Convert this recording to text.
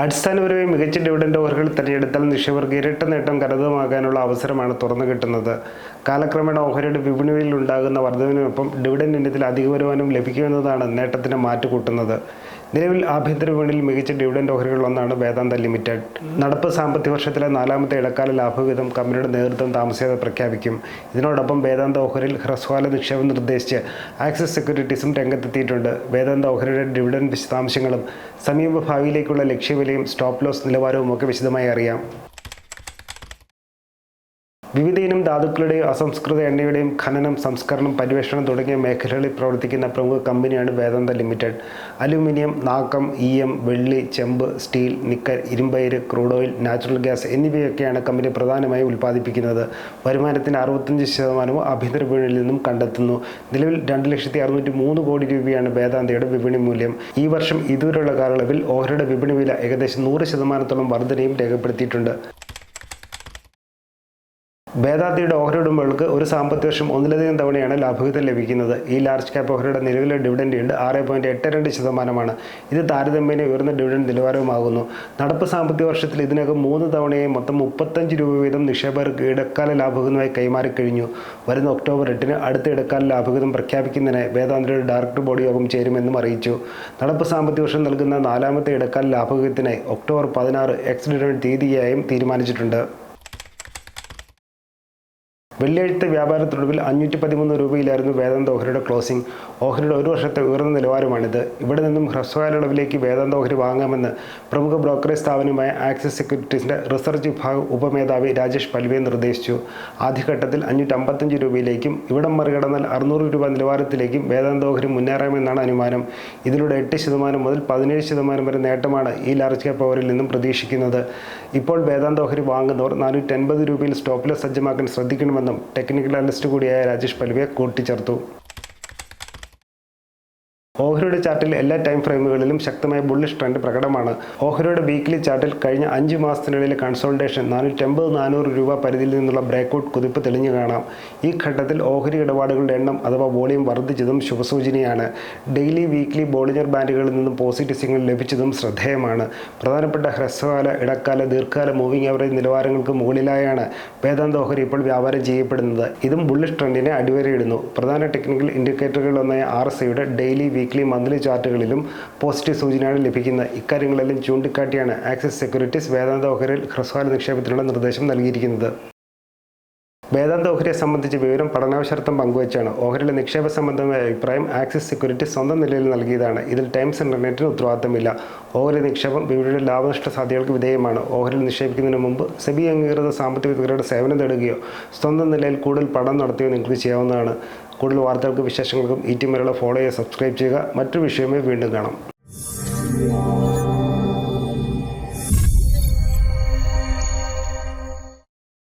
അടിസ്ഥാനപരമായി മികച്ച ഡിവിഡൻഡ് ഓഹരികൾ തിരഞ്ഞെടുത്താൽ നിക്ഷേപകർക്ക് ഇരട്ട നേട്ടം കരുതമാകാനുള്ള അവസരമാണ് തുറന്നു കിട്ടുന്നത്. കാലക്രമേണ ഓഹരിയുടെ വിപണിയിൽ ഉണ്ടാകുന്ന വർധനവിനൊപ്പം ഡിവിഡൻഡ് ഇനത്തിൽ അധിക വരുമാനം ലഭിക്കുമെന്നതാണ് നേട്ടത്തിന് മാറ്റുകൂട്ടുന്നത് നിലവിൽ ആഭ്യന്തര വിപണിയിൽ മികച്ച ഡിവിഡൻഡ് ഓഹരികളിലൊന്നാണ് വേദാന്ത ലിമിറ്റഡ്. നടപ്പ് സാമ്പത്തിക വർഷത്തിലെ നാലാമത്തെ ഇടക്കാല ലാഭവിഹിതം കമ്പനിയുടെ നേതൃത്വം താമസിയാതെ പ്രഖ്യാപിക്കും. ഇതിനോടൊപ്പം വേദാന്ത ഓഹരിയിൽ ഹ്രസ്വകാല നിക്ഷേപം നിർദ്ദേശിച്ച് ആക്സിസ് സെക്യൂരിറ്റീസും രംഗത്തെത്തിയിട്ടുണ്ട്. വേദാന്ത ഓഹരിയുടെ ഡിവിഡൻഡ് വിശദാംശങ്ങളും സമീപ ഭാവിയിലേക്കുള്ള ലക്ഷ്യവിലയും സ്റ്റോപ്പ് ലോസ് നിലവാരവും ഒക്കെ വിശദമായി അറിയാം. വിവിധ ഇനം ധാതുക്കളുടെയും അസംസ്കൃത എണ്ണയുടെയും ഖനനം സംസ്കരണം പരിവേഷണം തുടങ്ങിയ മേഖലകളിൽ പ്രവർത്തിക്കുന്ന പ്രമുഖ കമ്പനിയാണ് വേദാന്ത ലിമിറ്റഡ്. അലുമിനിയം നാക്കം ഈയം വെള്ളി ചെമ്പ് സ്റ്റീൽ നിക്കൽ ഇരുമ്പയിര് ക്രൂഡ് ഓയിൽ നാച്ചുറൽ ഗ്യാസ് എന്നിവയൊക്കെയാണ് കമ്പനി പ്രധാനമായും ഉൽപ്പാദിപ്പിക്കുന്നത്. വരുമാനത്തിന് അറുപത്തഞ്ച് ശതമാനവും ആഭ്യന്തര വിപണിയിൽ നിന്നും കണ്ടെത്തുന്നു. നിലവിൽ രണ്ട് ലക്ഷത്തി അറുന്നൂറ്റി മൂന്ന് കോടി രൂപയാണ് വേദാന്തയുടെ വിപണി മൂല്യം. ഈ വർഷം ഇതുവരെയുള്ള കാലയളവിൽ ഓഹരിയുടെ വിപണി വില ഏകദേശം നൂറ് ശതമാനത്തോളം വർധനയും രേഖപ്പെടുത്തിയിട്ടുണ്ട്. വേദാന്തിയുടെ ഓഹരി ഉടമകൾക്ക് ഒരു സാമ്പത്തിക വർഷം ഒന്നിലധികം തവണയാണ് ലാഭവിഹിതം ലഭിക്കുന്നത്. ഈ ലാർജ് ക്യാപ് ഓഹരിയുടെ നിലവിലെ ഡിവിഡൻഡ് ഉണ്ട് ആറ് പോയിന്റ് എട്ട് രണ്ട് ശതമാനമാണ്. ഇത് താരതമ്യേന ഉയർന്ന ഡിവിഡൻഡ് നിലവാരവുമാകുന്നു. നടപ്പ് സാമ്പത്തിക വർഷത്തിൽ ഇതിനകം മൂന്ന് തവണയായി മൊത്തം മുപ്പത്തഞ്ച് രൂപ വീതം നിക്ഷേപകർക്ക് ഇടക്കാല ലാഭവിഹിതമായി കൈമാറിക്കഴിഞ്ഞു വരുന്ന ഒക്ടോബർ എട്ടിന് അടുത്ത ഇടക്കാല ലാഭവിഹിതം പ്രഖ്യാപിക്കുന്നതിന് വേദാന്തയുടെ ഡയറക്ടർ ബോർഡ് യോഗം ചേരുമെന്നും അറിയിച്ചു. നടപ്പ് സാമ്പത്തിക വർഷം നൽകുന്ന നാലാമത്തെ ഇടക്കാല ലാഭവിഹിതത്തിനായി ഒക്ടോബർ പതിനാറ് എക്സ് ഡിവിഡൻഡ് തീയതിയായും തീരുമാനിച്ചിട്ടുണ്ട്. വെള്ളിയാഴ്ചത്തെ വ്യാപാരത്തൊടുവിൽ അഞ്ഞൂറ്റി പതിമൂന്ന് രൂപയിലായിരുന്നു വേദാന്ത ഓഹരിയുടെ ക്ലോസിംഗ്. ഓഹരിയുടെ ഒരു വർഷത്തെ ഉയർന്ന നിലവാരമാണിത്. ഇവിടെ നിന്നും ഹ്രസ്വകാലയളവിലേക്ക് വേദാന്ത ഓഹരി വാങ്ങാമെന്ന് പ്രമുഖ ബ്രോക്കറേജ് സ്ഥാപനമായ ആക്സിസ് സെക്യൂരിറ്റീസിന്റെ റിസർച്ച് വിഭാഗ ഉപമേധാവി രാജേഷ് പൽവെ നിർദ്ദേശിച്ചു. ആദ്യഘട്ടത്തിൽ അഞ്ഞൂറ്റി അമ്പത്തഞ്ച് രൂപയിലേക്കും ഇവിടം മറികടന്നാൽ അറുന്നൂറ് രൂപ നിലവാരത്തിലേക്കും വേദാന്ത ഓഹരി മുന്നേറാമെന്നാണ് അനുമാനം. ഇതിലൂടെ എട്ട് ശതമാനം മുതൽ പതിനേഴ് ശതമാനം വരെ നേട്ടമാണ് ഈ ലാർജ് ക്യാപ്പ് ഓഹരിൽ നിന്നും പ്രതീക്ഷിക്കുന്നത്. ഇപ്പോൾ വേദാന്ത ഓഹരി വാങ്ങുന്നവർ നാനൂറ്റി അൻപത് രൂപയിൽ സ്റ്റോപ്പ് ലോസ് സജ്ജമാക്കാൻ ശ്രദ്ധിക്കണമെന്നും ടെക്നിക്കൽ അനലിസ്റ്റ് കൂടിയായ രാജേഷ് പലുവെ കൂട്ടിച്ചേർത്തു. ഓഹരിയുടെ ചാർട്ടിൽ എല്ലാ ടൈം ഫ്രെയിമുകളിലും ശക്തമായ ബുള്ളിഷ് ട്രെൻഡ് പ്രകടമാണ്. ഓഹരിയുടെ വീക്ക്ലി ചാർട്ടിൽ കഴിഞ്ഞ അഞ്ച് മാസത്തിനിടയിലെ കൺസോൾട്ടേഷൻ നാനൂറ്റമ്പത് നാനൂറ് രൂപ പരിധിയിൽ നിന്നുള്ള ബ്രേക്കൗട്ട് കുതിപ്പ് തെളിഞ്ഞു കാണാം. ഈ ഘട്ടത്തിൽ ഓഹരി ഇടപാടുകളുടെ എണ്ണം അഥവാ വോളിയം വർദ്ധിച്ചതും ശുഭസൂചനയാണ്. ഡെയിലി വീക്ക്ലി ബോളിഞ്ഞർ ബാൻഡുകളിൽ നിന്നും പോസിറ്റീവ് സിഗ്നൽ ലഭിച്ചതും ശ്രദ്ധേയമാണ്. പ്രധാനപ്പെട്ട ഹ്രസ്വകാല ഇടക്കാല ദീർഘകാല മൂവിംഗ് ആവറേജ് നിലവാരങ്ങൾക്ക് മുകളിലായാണ് വേദാന്ത ഓഹരി ഇപ്പോൾ വ്യാപാരം ചെയ്യപ്പെടുന്നത്. ഇതും ബുള്ളിഷ് ട്രെൻഡിനെ അടിവരയിടുന്നു. പ്രധാന ടെക്നിക്കൽ ഇൻഡിക്കേറ്ററുകളിലൊന്നായ ആർ എസ് ഐയുടെ ഡെയിലി വീക്ക്ലി മന്ത്ലി ചാർട്ടുകളിലും പോസിറ്റീവ് സൂചനയാണ് ലഭിക്കുന്നത് ഇക്കാര്യങ്ങളെല്ലാം ചൂണ്ടിക്കാട്ടിയാണ് ആക്സിസ് സെക്യൂരിറ്റീസ് വേദാന്ത ഓഹരിൽ ഹ്രസ്വകാല നിക്ഷേപത്തിനുള്ള നിർദ്ദേശം നൽകിയിരിക്കുന്നത്. വേദാന്ത ഓഹരിയെ സംബന്ധിച്ച് വിവരം പഠനാവശ്യർത്ഥം പങ്കുവച്ചാണ്. ഓഹരിയിലെ നിക്ഷേപ സംബന്ധമായ അഭിപ്രായം ആക്സിസ് സെക്യൂരിറ്റി സ്വന്തം നിലയിൽ നൽകിയതാണ്. ഇതിൽ ടൈംസ് ഇന്റർനെറ്റിന് ഉത്തരവാദിത്തമില്ല. ഓഹരി നിക്ഷേപം വിപണിയുടെ ലാഭനഷ്ട സാധ്യതകൾക്ക് വിധേയമാണ്. ഓഹരിയിൽ നിക്ഷേപിക്കുന്നതിന് മുമ്പ് സെബി അംഗീകൃത സാമ്പത്തിക വിദഗ്ധരുടെ സേവനം തേടുകയോ സ്വന്തം നിലയിൽ കൂടുതൽ പഠനം നടത്തുകയോ നിങ്ങൾക്ക് ചെയ്യാവുന്നതാണ്. കൂടുതൽ വാർത്തകൾക്കും വിശേഷങ്ങൾക്കും ഈ ടി മലയാളം ഫോളോ ചെയ്യുക സബ്സ്ക്രൈബ് ചെയ്യുക. മറ്റൊരു വിഷയമേ വീണ്ടും കാണാം.